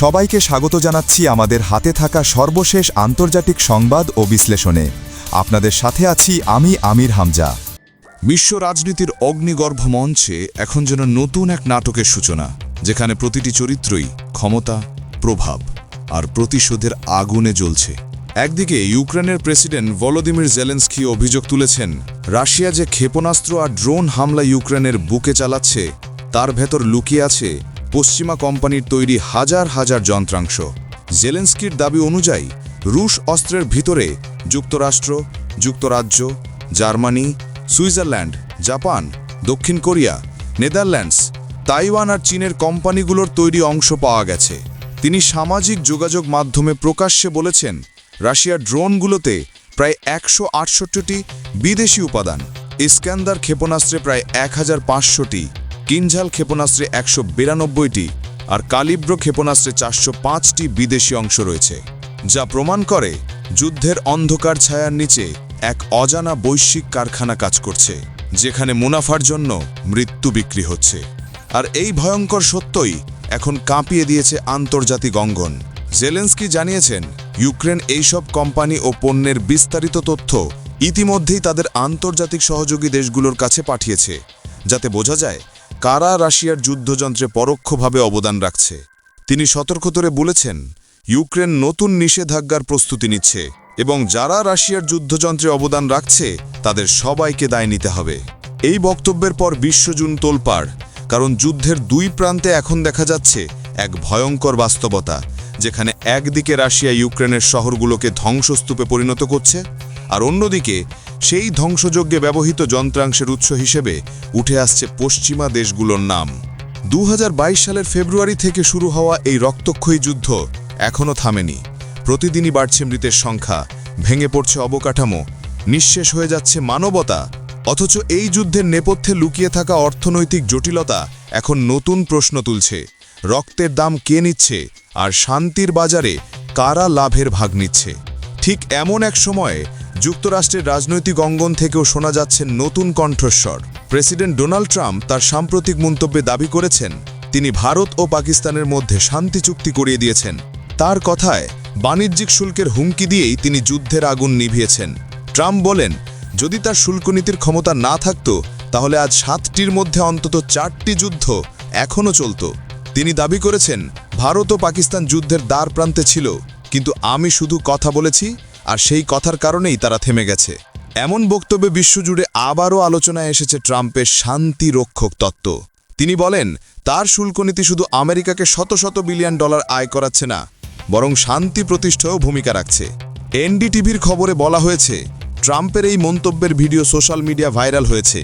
সবাইকে স্বাগত জানাচ্ছি আমাদের হাতে থাকা সর্বশেষ আন্তর্জাতিক সংবাদ ও বিশ্লেষণে। আপনাদের সাথে আছি আমি আমির হামজা। বিশ্ব রাজনীতির অগ্নিগর্ভ মঞ্চে এখন যেন নতুন এক নাটকের সূচনা, যেখানে প্রতিটি চরিত্রই ক্ষমতা, প্রভাব আর প্রতিশোধের আগুনে জ্বলছে। একদিকে ইউক্রেনের প্রেসিডেন্ট ভলোদিমির জেলেন্সকি অভিযোগ তুলেছেন, রাশিয়া যে ক্ষেপণাস্ত্র আর ড্রোন হামলা ইউক্রেনের বুকে চালাচ্ছে, তার ভেতর লুকিয়ে আছে পশ্চিমা কোম্পানির তৈরি হাজার হাজার যন্ত্রাংশ। জেলেন্সকির দাবি অনুযায়ী, রুশ অস্ত্রের ভিতরে যুক্তরাষ্ট্র, যুক্তরাজ্য, জার্মানি, সুইজারল্যান্ড, জাপান, দক্ষিণ কোরিয়া, নেদারল্যান্ডস, তাইওয়ান আর চীনের কোম্পানিগুলোর তৈরি অংশ পাওয়া গেছে। তিনি সামাজিক যোগাযোগ মাধ্যমে প্রকাশ্যে বলেছেন রাশিয়ার ড্রোনগুলোতে প্রায় একশো আটষট্টিটি বিদেশি উপাদান, ইস্কান্দার ক্ষেপণাস্ত্রে প্রায় এক হাজার পাঁচশোটি কিনঝাল ক্ষেপণাস্ত্রে একশো বিরানব্বইটি আর কালিব্র ক্ষেপণাস্ত্রে চারশো পাঁচটি বিদেশি অংশ রয়েছে, যা প্রমাণ করে যুদ্ধের অন্ধকার ছায়ার নিচে এক অজানা বৈশ্বিক কারখানা কাজ করছে, যেখানে মুনাফার জন্য মৃত্যু বিক্রি হচ্ছে। আর এই ভয়ঙ্কর সত্যই এখন কাঁপিয়ে দিয়েছে আন্তর্জাতিক অঙ্গন। জেলেন্সকি জানিয়েছেন, ইউক্রেন এইসব কোম্পানি ও পণ্যের বিস্তারিত তথ্য ইতিমধ্যেই তাদের আন্তর্জাতিক সহযোগী দেশগুলোর কাছে পাঠিয়েছে, যাতে বোঝা যায় কারা রাশিয়ার যুদ্ধযন্ত্রে পরোক্ষভাবে অবদান রাখছে? তিনি সতর্কতরে বলেছেন, ইউক্রেন নতুন নিষেধাজ্ঞার প্রস্তুতি নিচ্ছে এবং যারা রাশিয়ার যুদ্ধযন্ত্রে অবদান রাখছে, তাদের সবাইকে দায় নিতে হবে। এই বক্তব্যের পর বিশ্বজুন তোলপাড়, কারণ যুদ্ধের দুই প্রান্তে এখন দেখা যাচ্ছে এক ভয়ঙ্কর বাস্তবতা, যেখানে একদিকে রাশিয়া ইউক্রেনের শহরগুলোকে ধ্বংসস্তূপে পরিণত করছে আর অন্যদিকে, সেই ধ্বংসযজ্ঞে ব্যবহৃত যন্ত্রাংশের উৎস হিসেবে উঠে আসছে পশ্চিমা দেশগুলোর নাম। দু হাজার বাইশ সালের ফেব্রুয়ারি থেকে শুরু হওয়া এই রক্তক্ষয়ী যুদ্ধ এখনও থামেনি। প্রতিদিনই বাড়ছে মৃতের সংখ্যা, ভেঙে পড়ছে অবকাঠামো, নিঃশেষ হয়ে যাচ্ছে মানবতা। অথচ এই যুদ্ধের নেপথ্যে লুকিয়ে থাকা অর্থনৈতিক জটিলতা এখন নতুন প্রশ্ন তুলছে। রক্তের দাম কে নিচ্ছে আর শান্তির বাজারে কারা লাভের ভাগ নিচ্ছে? ঠিক এমন এক সময়ে যুক্তরাষ্ট্রের রাজনৈতিক অঙ্গন থেকেও শোনা যাচ্ছে নতুন কণ্ঠস্বর। প্রেসিডেন্ট ডোনাল্ড ট্রাম্প তার সাম্প্রতিক মন্তব্যে দাবি করেছেন, তিনি ভারত ও পাকিস্তানের মধ্যে শান্তি চুক্তি করিয়ে দিয়েছেন। তার কথায়, বাণিজ্যিক শুল্কের হুমকি দিয়েই তিনি যুদ্ধের আগুন নিভিয়েছেন। ট্রাম্প বলেন, যদি তার শুল্কনীতির ক্ষমতা না থাকত, তাহলে আজ সাতটির মধ্যে অন্তত চারটি যুদ্ধ এখনও চলত। তিনি দাবি করেছেন, ভারত ও পাকিস্তান যুদ্ধের দ্বার প্রান্তে ছিল, কিন্তু আমি শুধু কথা বলেছি আর সেই কথার কারণেই তারা থেমে গেছে। এমন বক্তব্যে বিশ্বজুড়ে আবারও আলোচনায় এসেছে ট্রাম্পের শান্তি রক্ষক তত্ত্ব। তিনি বলেন, তার শুল্কনীতি শুধু আমেরিকাকে শত শত বিলিয়ন ডলার আয় করাচ্ছে না, বরং শান্তি প্রতিষ্ঠায়ও ভূমিকা রাখছে। এনডিটিভির খবরে বলা হয়েছে, ট্রাম্পের এই মন্তব্যের ভিডিও সোশ্যাল মিডিয়া ভাইরাল হয়েছে।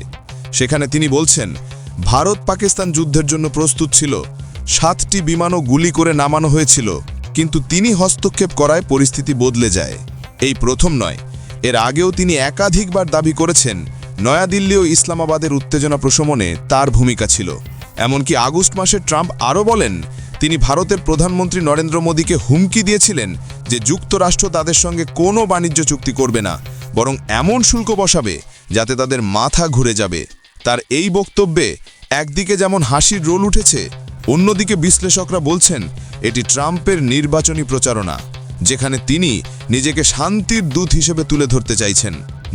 সেখানে তিনি বলছেন, ভারত পাকিস্তান যুদ্ধের জন্য প্রস্তুত ছিল, সাতটি বিমানও গুলি করে নামানো হয়েছিল, কিন্তু তিনি হস্তক্ষেপ করায় পরিস্থিতি বদলে যায়। এই প্রথম নয়। এর আগেও তিনি একাধিকবার দাবি করেছেন, নয়াদিল্লি ও ইসলামাবাদের উত্তেজনা প্রশমনে তার ভূমিকা ছিল। এমনকি আগস্ট মাসে ট্রাম্প আরও বলেন, তিনি ভারতের প্রধানমন্ত্রী নরেন্দ্র মোদীকে হুমকি দিয়েছিলেন যে যুক্তরাষ্ট্র তাদের সঙ্গে কোনো বাণিজ্য চুক্তি করবে না, বরং এমন শুল্ক বসাবে যাতে তাদের মাথা ঘুরে যাবে। তার এই বক্তব্যে একদিকে যেমন হাসির রোল উঠেছে, অন্যদিকে বিশ্লেষকরা বলছেন, এটি ট্রাম্পের নির্বাচনী প্রচারণা। যেখানে তিনি নিজেকে শান্তির দূত হিসেবে তুলে ধরতে চাইছেন।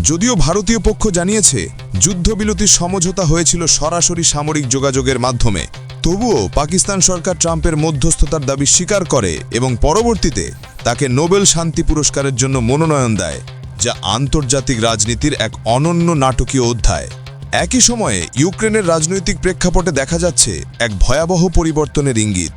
যদিও ভারতীয় পক্ষ জানিয়েছে, যুদ্ধবিরতির সমঝোতা হয়েছিল সরাসরি সামরিক যোগাযোগের মাধ্যমে। তবুও পাকিস্তান সরকার ট্রাম্পের মধ্যস্থতার দাবি স্বীকার করে এবং পরবর্তীতে তাকে নোবেল শান্তি পুরস্কারের জন্য মনোনয়ন দেয়, যা আন্তর্জাতিক রাজনীতির এক অনন্য নাটকীয় অধ্যায়। একই সময়ে ইউক্রেনের রাজনৈতিক প্রেক্ষাপটে দেখা যাচ্ছে এক ভয়াবহ পরিবর্তনের ইঙ্গিত।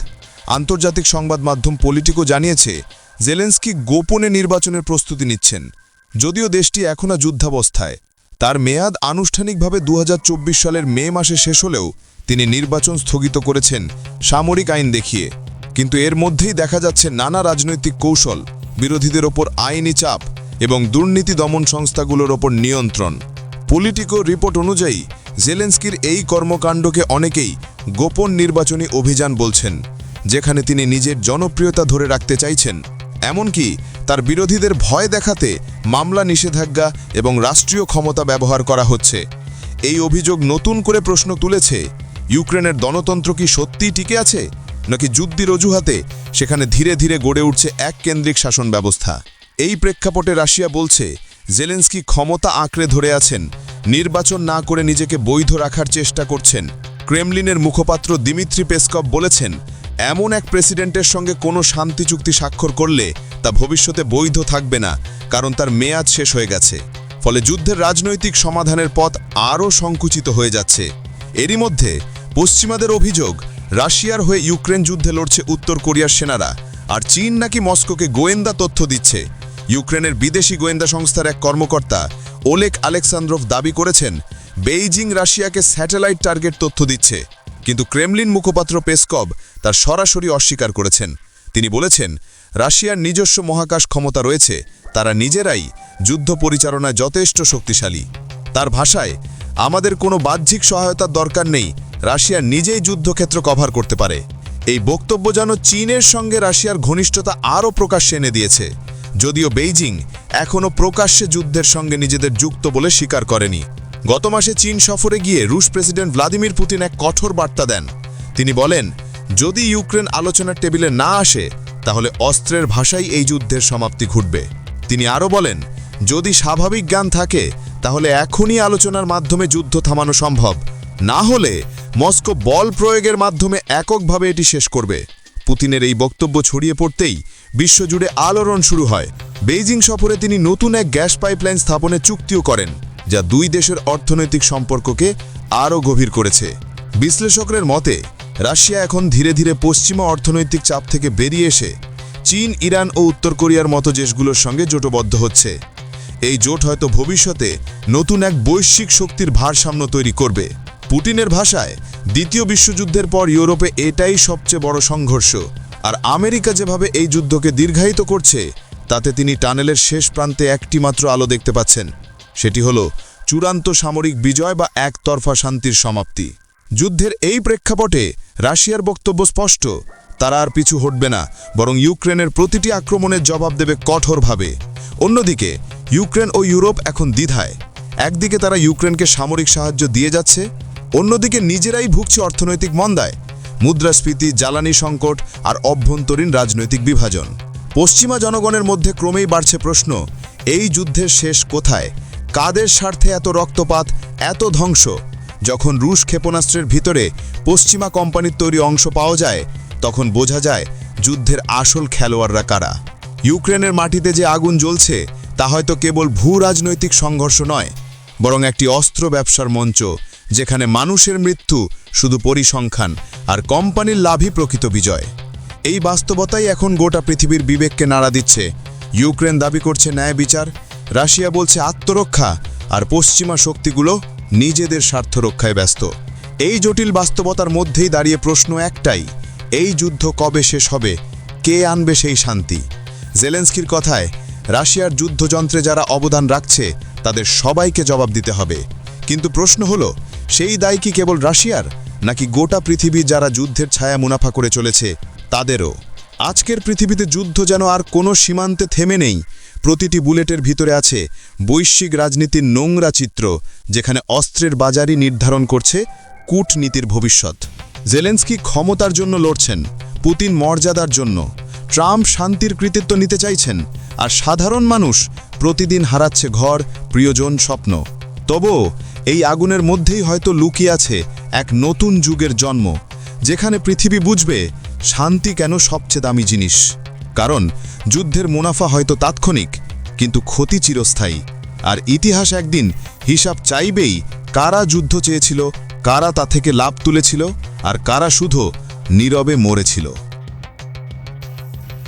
আন্তর্জাতিক সংবাদ মাধ্যম পলিটিকো জানিয়েছে জেলেন্সকি গোপনে নির্বাচনের প্রস্তুতি নিচ্ছেন। যদিও দেশটি এখনও যুদ্ধাবস্থায়। তার মেয়াদ আনুষ্ঠানিকভাবে দু হাজার চব্বিশ সালের মে মাসে শেষ হলেও তিনি নির্বাচন স্থগিত করেছেন সামরিক আইন দেখিয়ে। কিন্তু এর মধ্যেই দেখা যাচ্ছে নানা রাজনৈতিক কৌশল, বিরোধীদের ওপর আইনি চাপ এবং দুর্নীতি দমন সংস্থাগুলোর ওপর নিয়ন্ত্রণ। পলিটিকো রিপোর্ট অনুযায়ী, জেলেন্সকির এই কর্মকাণ্ডকে অনেকেই গোপন নির্বাচনী অভিযান বলছেন, যেখানে তিনি নিজের জনপ্রিয়তা ধরে রাখতে চাইছেন। এমনকি তার বিরোধীদের ভয় দেখাতে মামলা নিষেধাজ্ঞা এবং রাষ্ট্রীয় ক্ষমতা ব্যবহার করা হচ্ছে। এই অভিযোগ নতুন করে প্রশ্ন তুলেছে, ইউক্রেনের গণতন্ত্র কি সত্যিই টিকে আছে? নাকি যুদ্ধের অজুহাতে সেখানে ধীরে ধীরে গড়ে উঠছে এক কেন্দ্রিক শাসন ব্যবস্থা? এই প্রেক্ষাপটে রাশিয়া বলছে, জেলেন্সকি ক্ষমতা আঁকড়ে ধরে আছেন, নির্বাচন না করে নিজেকে বৈধ রাখার চেষ্টা করছেন। ক্রেমলিনের মুখপাত্র দিমিত্রি পেসকভ বলেছেন এমন এক প্রেসিডেন্টের সঙ্গে কোনো শান্তি চুক্তি স্বাক্ষর করলে তা ভবিষ্যতে বৈধ থাকবে না, কারণ তার মেয়াদ শেষ হয়ে গেছে। ফলে যুদ্ধের রাজনৈতিক সমাধানের পথ আরও সংকুচিত হয়ে যাচ্ছে। এরই মধ্যে পশ্চিমাদের অভিযোগ, রাশিয়ার হয়ে ইউক্রেন যুদ্ধে লড়ছে উত্তর কোরিয়ার সেনারা, আর চীন নাকি মস্কোকে গোয়েন্দা তথ্য দিচ্ছে। ইউক্রেনের বিদেশি গোয়েন্দা সংস্থার এক কর্মকর্তা, ওলেক আলেকসান্দ্রভ দাবি করেছেন, বেইজিং রাশিয়াকে স্যাটেলাইট টার্গেট তথ্য দিচ্ছে। কিন্তু ক্রেমলিন মুখপাত্র পেসকব তার সরাসরি অস্বীকার করেছেন। তিনি বলেছেন, রাশিয়ার নিজস্ব মহাকাশ ক্ষমতা রয়েছে, তারা নিজেরাই যুদ্ধ পরিচালনায় যথেষ্ট শক্তিশালী। তার ভাষায়, আমাদের কোনো বাহ্যিক সহায়তার দরকার নেই, রাশিয়া নিজেই যুদ্ধক্ষেত্র কভার করতে পারে। এই বক্তব্য যেন চীনের সঙ্গে রাশিয়ার ঘনিষ্ঠতা আরও প্রকাশ্যে এনে দিয়েছে। যদিও বেইজিং এখনও প্রকাশ্যে যুদ্ধের সঙ্গে নিজেদের যুক্ত বলে স্বীকার করেনি। গত মাসে চীন সফরে গিয়ে রুশ প্রেসিডেন্ট ভ্লাদিমির পুতিন এক কঠোর বার্তা দেন। তিনি বলেন, যদি ইউক্রেন আলোচনার টেবিলে না আসে, তাহলে অস্ত্রের ভাষাই এই যুদ্ধের সমাপ্তি ঘটবে। তিনি আরও বলেন, যদি স্বাভাবিক জ্ঞান থাকে, তাহলে এখনই আলোচনার মাধ্যমে যুদ্ধ থামানো সম্ভব। না হলে মস্কো বল প্রয়োগের মাধ্যমে এককভাবে এটি শেষ করবে। পুতিনের এই বক্তব্য ছড়িয়ে পড়তেই বিশ্বজুড়ে আলোড়ন শুরু হয়। বেইজিং সফরে তিনি নতুন এক গ্যাস পাইপলাইন স্থাপনের চুক্তিও করেন। যা দুই দেশের অর্থনৈতিক সম্পর্ককে আরও গভীর করেছে। বিশ্লেষকদের মতে, রাশিয়া এখন ধীরে ধীরে পশ্চিমা অর্থনৈতিক চাপ থেকে বেরিয়ে এসে চীন, ইরান ও উত্তর কোরিয়ার মতো দেশগুলোর সঙ্গে জোটবদ্ধ হচ্ছে। এই জোট হয়তো ভবিষ্যতে নতুন এক বৈশ্বিক শক্তির ভারসাম্য তৈরি করবে। পুটিনের ভাষায়, দ্বিতীয় বিশ্বযুদ্ধের পর ইউরোপে এটাই সবচেয়ে বড় সংঘর্ষ। আর আমেরিকা যেভাবে এই যুদ্ধকে দীর্ঘায়িত করছে, তাতে তিনি টানেলের শেষ প্রান্তে একটি মাত্র আলো দেখতে পাচ্ছেন। সেটি হলো চূড়ান্ত সামরিক বিজয় বা একতরফা শান্তির সমাপ্তি। যুদ্ধের এই প্রেক্ষাপটে রাশিয়ার বক্তব্য স্পষ্ট। তারা আর পিছু হটবে না, বরং ইউক্রেনের প্রতিটি আক্রমণের জবাব দেবে কঠোরভাবে। অন্যদিকে, ইউক্রেন ও ইউরোপ এখন দ্বিধায়। একদিকে তারা ইউক্রেনকে সামরিক সাহায্য দিয়ে যাচ্ছে, অন্যদিকে নিজেরাই ভুগছে অর্থনৈতিক মন্দায়। মুদ্রাস্ফীতি, জ্বালানি সংকট আর অভ্যন্তরীণ রাজনৈতিক বিভাজন। পশ্চিমা জনগণের মধ্যে ক্রমেই বাড়ছে প্রশ্ন, এই যুদ্ধের শেষ কোথায়? কাদের স্বার্থে এত রক্তপাত, এত ধ্বংস? যখন রুশ ক্ষেপণাস্ত্রের ভিতরে পশ্চিমা কোম্পানির তৈরি অংশ পাওয়া যায়, তখন বোঝা যায় যুদ্ধের আসল খেলোয়াড়রা কারা। ইউক্রেনের মাটিতে যে আগুন জ্বলছে, তা হয়তো কেবল ভূ রাজনৈতিক সংঘর্ষ নয়, বরং একটি অস্ত্র ব্যবসার মঞ্চ, যেখানে মানুষের মৃত্যু শুধু পরিসংখ্যান আর কোম্পানির লাভই প্রকৃত বিজয়। এই বাস্তবতাই এখন গোটা পৃথিবীর বিবেককে নাড়া দিচ্ছে। ইউক্রেন দাবি করছে ন্যায় বিচার রাশিয়া বলছে আত্মরক্ষা আর পশ্চিমা শক্তিগুলো নিজেদের স্বার্থ রক্ষায় ব্যস্ত। এই জটিল বাস্তবতার মধ্যেই দাঁড়িয়ে প্রশ্ন একটাই, এই যুদ্ধ কবে শেষ হবে? কে আনবে সেই শান্তি? জেলেন্সকির কথায়, রাশিয়ার যুদ্ধযন্ত্রে যারা অবদান রাখছে, তাদের সবাইকে জবাব দিতে হবে। কিন্তু প্রশ্ন হলো, সেই দায় কি কেবল রাশিয়ার, নাকি গোটা পৃথিবী যারা যুদ্ধের ছায়া মুনাফা করে চলেছে, তাদেরও? আজকের পৃথিবীতে যুদ্ধ যেন আর কোনো সীমান্তে থেমে নেই প্রতিটি বুলেটের ভিতরে আছে বৈশ্বিক রাজনীতির নোংরা চিত্র, যেখানে অস্ত্রের বাজারই নির্ধারণ করছে কূটনীতির ভবিষ্যৎ। জেলেন্সকি ক্ষমতার জন্য লড়ছেন, পুতিন মর্যাদার জন্য। ট্রাম্প শান্তির কৃতিত্ব নিতে চাইছেন, আর সাধারণ মানুষ প্রতিদিন হারাচ্ছে ঘর, প্রিয়জন, স্বপ্ন। তবুও এই আগুনের মধ্যেই হয়তো লুকিয়ে আছে এক নতুন যুগের জন্ম, যেখানে পৃথিবী বুঝবে শান্তি কেন সবচেয়ে দামি জিনিস। কারণ যুদ্ধের মুনাফা হয়তো তাৎক্ষণিক, কিন্তু ক্ষতি চিরস্থায়ী। আর ইতিহাস একদিন হিসাব চাইবেই কারা যুদ্ধ চেয়েছিল, কারা তা থেকে লাভ তুলেছিল, আর কারা শুধু নীরবে মরেছিল।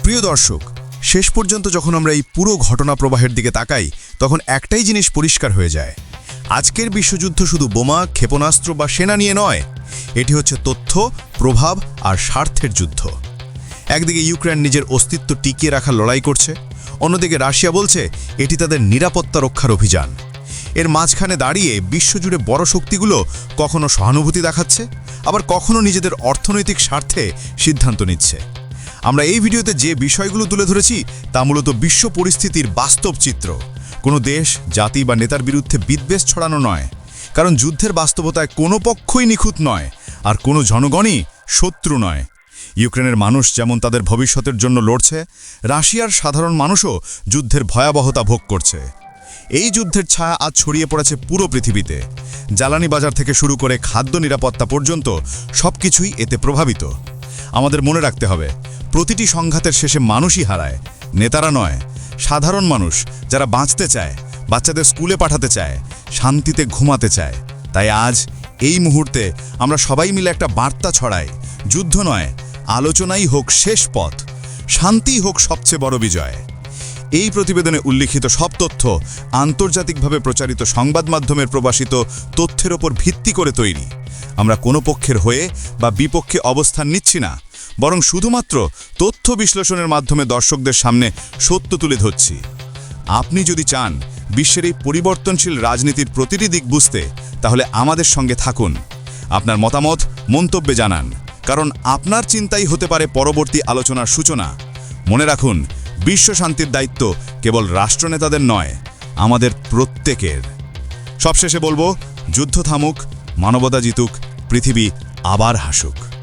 প্রিয় দর্শক, শেষ পর্যন্ত যখন আমরা এই পুরো ঘটনা প্রবাহের দিকে তাকাই, তখন একটাই জিনিস পরিষ্কার হয়ে যায়। আজকের বিশ্বযুদ্ধ শুধু বোমা, ক্ষেপণাস্ত্র বা সেনা নিয়ে নয়, এটি হচ্ছে তথ্য, প্রভাব আর স্বার্থের যুদ্ধ। একদিকে ইউক্রেন নিজের অস্তিত্ব টিকিয়ে রাখার লড়াই করছে, অন্যদিকে রাশিয়া বলছে এটি তাদের নিরাপত্তা রক্ষার অভিযান। এর মাঝখানে দাঁড়িয়ে বিশ্বজুড়ে বড় শক্তিগুলো কখনো সহানুভূতি দেখাচ্ছে, আবার কখনো নিজেদের অর্থনৈতিক স্বার্থে সিদ্ধান্ত নিচ্ছে। আমরা এই ভিডিওতে যে বিষয়গুলো তুলে ধরেছি, তা মূলত বিশ্ব পরিস্থিতির বাস্তব চিত্র। কোনো দেশ, জাতি বা নেতার বিরুদ্ধে বিদ্বেষ ছড়ানো নয়, কারণ যুদ্ধের বাস্তবতায় কোনো পক্ষই নিখুঁত নয়, আর কোনো জনগণই শত্রু নয়। ইউক্রেনের মানুষ যেমন তাদের ভবিষ্যতের জন্য লড়ছে, রাশিয়ার সাধারণ মানুষও যুদ্ধের ভয়াবহতা ভোগ করছে। এই যুদ্ধের ছায়া আজ ছড়িয়ে পড়েছে পুরো পৃথিবীতে। জ্বালানি বাজার থেকে শুরু করে খাদ্য নিরাপত্তা পর্যন্ত সবকিছুই এতে প্রভাবিত। আমাদের মনে রাখতে হবে, প্রতিটি সংঘাতের শেষে মানুষই হারায়, নেতারা নয়, সাধারণ মানুষ যারা বাঁচতে চায়, বাচ্চাদের স্কুলে পাঠাতে চায়, শান্তিতে ঘুমাতে চায়। তাই আজ এই মুহূর্তে আমরা সবাই মিলে একটা বার্তা ছড়াই, যুদ্ধ নয় আলোচনাই হোক শেষ পথ, শান্তিই হোক সবচেয়ে বড় বিজয়। এই প্রতিবেদনে উল্লিখিত সব তথ্য আন্তর্জাতিকভাবে প্রচারিত সংবাদ মাধ্যমের প্রবাসিত তথ্যের ওপর ভিত্তি করে তৈরি। আমরা কোনো পক্ষের হয়ে বা বিপক্ষে অবস্থান নিচ্ছি না, বরং শুধুমাত্র তথ্য বিশ্লেষণের মাধ্যমে দর্শকদের সামনে সত্য তুলে ধরছি। আপনি যদি চান বিশ্বের এই পরিবর্তনশীল রাজনীতির প্রতিটি দিক বুঝতে, তাহলে আমাদের সঙ্গে থাকুন। আপনার মতামত, মন্তব্যে জানান। কারণ আপনার চিন্তাই হতে পারে পরবর্তী আলোচনার সূচনা। মনে রাখুন, বিশ্ব শান্তির দায়িত্ব কেবল রাষ্ট্রনেতাদের নয়, আমাদের প্রত্যেকের। সবশেষে বলব, যুদ্ধ থামুক, মানবতা জিতুক, পৃথিবী আবার হাসুক।